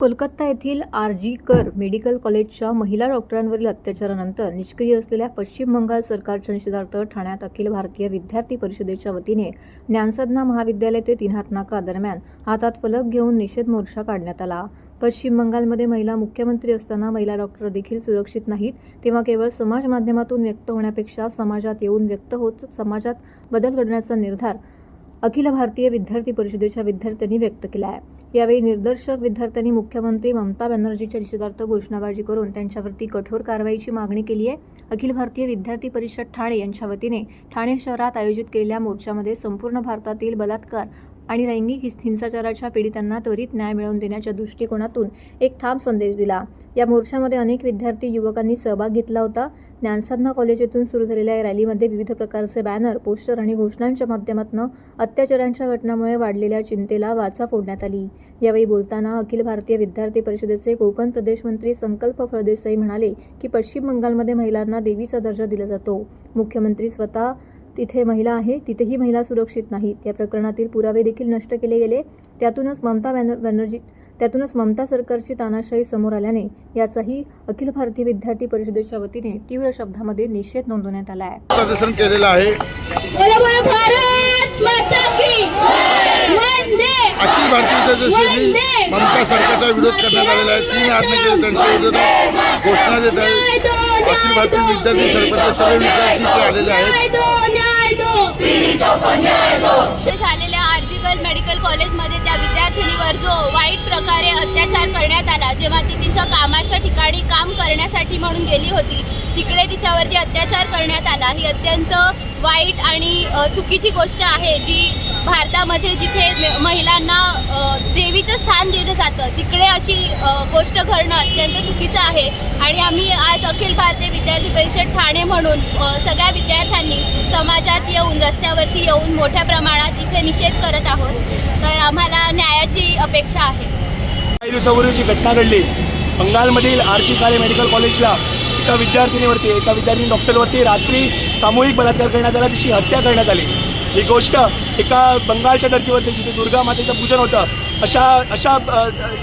कोलकाता येथील R G कर medical कॉलेजच्या महिला डॉक्टरांवरील अत्याचारानंतर निष्क्रिय असलेल्या पश्चिम बंगाल सरकारच्या निषेधार्थ ठाण्यात अखिल भारतीय विद्यार्थी परिषदेच्या वतीने ज्ञानसाधना महाविद्यालय ते तीन हात नाका दरम्यान हातात फलक घेऊन निषेध मोर्चा काढण्यात आला. पश्चिम बंगालमध्ये महिला मुख्यमंत्री असताना महिला डॉक्टर देखील सुरक्षित नाहीत. तेव्हा केवळ समाज माध्यमातून व्यक्त होण्यापेक्षा समाजात येऊन व्यक्त होत समाजात बदल घडण्याचा निर्धार अखिल भारतीय विद्यार्थी परिषदेच्या विद्यार्थ्यांनी व्यक्त केला आहे. यावेळी निर्दर्शक विद्यार्थ्यांनी मुख्यमंत्री ममता बॅनर्जीच्या निषेधार्थ घोषणाबाजी करून त्यांच्यावरती कठोर कारवाईची मागणी केली आहे. अखिल भारतीय विद्यार्थी परिषद ठाणे यांच्या वतीने ठाणे शहरात आयोजित केलेल्या मोर्चामध्ये संपूर्ण भारतातील बलात्कार आणि लैंगिक हिंसाचाराच्या पीडितांना त्वरित न्याय मिळवून देण्याच्या दृष्टिकोनातून एक ठाम संदेश दिला. या मोर्चामध्ये अनेक विद्यार्थी युवकांनी सहभाग घेतला होता. ज्ञानसाधना कॉलेज येथून सुरू झालेल्या या रॅलीमध्ये विविध प्रकारचे बॅनर पोस्टर आणि घोषणांच्या माध्यमातून अत्याचारांच्या घटनामुळे वाढलेल्या चिंतेला वाचा फोडण्यात आली. यावेळी बोलताना अखिल भारतीय विद्यार्थी परिषदेचे कोकण प्रदेश मंत्री संकल्प फळदेसाई म्हणाले की पश्चिम बंगालमध्ये महिलांना देवीचा दर्जा दिला जातो. मुख्यमंत्री स्वतः तिथे महिला आहे तिथेही महिला सुरक्षित नाहीत. या प्रकरणातील पुरावे देखील नष्ट केले गेले. त्यातूनच ममता बॅनर बॅनर्जी त्यातूनच ममता सरकारची तानाशाही समोर आल्याने याचाही अखिल भारतीय विद्यार्थी परिषदेच्या वतीने तीव्र शब्दामध्ये निषेध नोंदवण्यात आला आहे. प्रदर्शन केलेलं आहे. बोलो बोलो भारत माता की वंदे अखिल भारतीय विद्यार्थी ममता सरकारचा विरोध करण्यात आलेला आहे. तीन केले त्यांच्या विरोधात घोषणा देत आहे. अखिल भारतीय विद्यार्थी सरकारचे सर्व विद्यार्थी आलेले आहेत. न्याय दो न्याय दो। ते झालेल्या करण्यात आला. जेव्हा ती तिच्या कामाच्या ठिकाणी काम करण्यासाठी म्हणून गेली होती तिकडे तिच्यावरती अत्याचार करण्यात आला. ही अत्यंत वाईट आणि चुकीची गोष्ट आहे जी भारतामध्ये जिथे महिलांना देवीचं स्थान दिलं जातं तिकडे अशी गोष्ट घडणं अत्यंत चुकीचं आहे. आणि आम्ही आज अखिल भारतीय विद्यार्थी परिषद ठाणे म्हणून सगळ्या विद्यार्थ्यांनी समाजात येऊन रस्त्यावरती येऊन मोठ्या प्रमाणात इथे निषेध करत आहोत. तर आम्हाला न्यायाची अपेक्षा आहे. काही दिवसापूर्वी जी घटना घडली बंगालमधील आरशी काळे मेडिकल कॉलेजला एका विद्यार्थिनीवरती एका विद्यार्थी डॉक्टरवरती रात्री सामूहिक बलात्कार करण्यात आला तिची हत्या करण्यात आली. ही गोष्ट एका बंगालच्या धर्तीवरती जिथे दुर्गा मातेचं पूजन होतं अशा अशा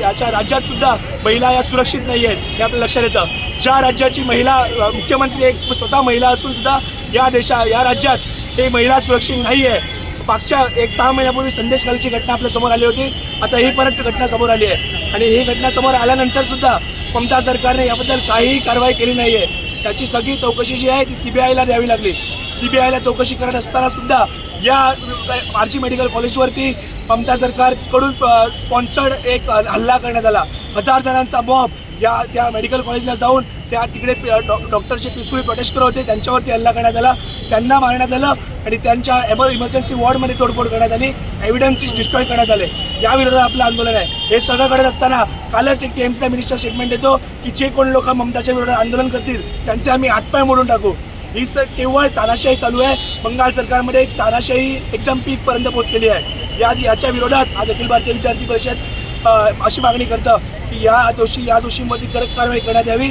याच्या राज्यात सुद्धा महिला या सुरक्षित नाही आहेत हे आपल्या लक्षात येतं. ज्या राज्याची महिला मुख्यमंत्री एक स्वतः महिला असून सुद्धा या देशा या राज्यात हे महिला सुरक्षित नाही आहे. मागच्या एक सहा महिन्यापूर्वी संदेश खालीची घटना आपल्यासमोर आली होती. आता ही परत घटना समोर आली आहे. आणि ही घटना समोर आल्यानंतर सुद्धा ममता सरकारने याबद्दल काहीही कारवाई केली नाही आहे त्याची सगळी चौकशी जी आहे ती सी बी आयला द्यावी लागली. सी बी आयला चौकशी करत असताना सुद्धा या आरजी मेडिकल कॉलेजवरती ममता सरकारकडून स्पॉन्सर्ड एक हल्ला करण्यात आला. हजार जणांचा बॉम्ब या त्या मेडिकल कॉलेजला जाऊन त्या तिकडे डॉ डॉक्टरचे पिस्तुली प्रोटेस्ट होते. त्यांच्यावरती हल्ला करण्यात आला. त्यांना मारण्यात आलं आणि त्यांच्या एमर इमर्जन्सी वॉर्डमध्ये तोडफोड करण्यात आली. एव्हिडन्सीस डिस्ट्रॉय करण्यात आले. या विरोधात आपलं आंदोलन आहे. हे सगळं करत असताना कालच एक टी एमचा मिनिस्टर स्टेटमेंट देतो की जे कोण लोक ममताच्या विरोधात आंदोलन करतील त्यांचे आम्ही हातपाय मोडून टाकू. ही स केवळ तानाशाही चालू आहे. बंगाल सरकारमध्ये तानाशाही एकदम पीकपर्यंत पोहोचलेली आहे. या याच्या विरोधात आज अखिल भारतीय विद्यार्थी परिषद अशी मागणी करतं. की या दोषी या दोषींवरती कडक कारवाई करण्यात यावी.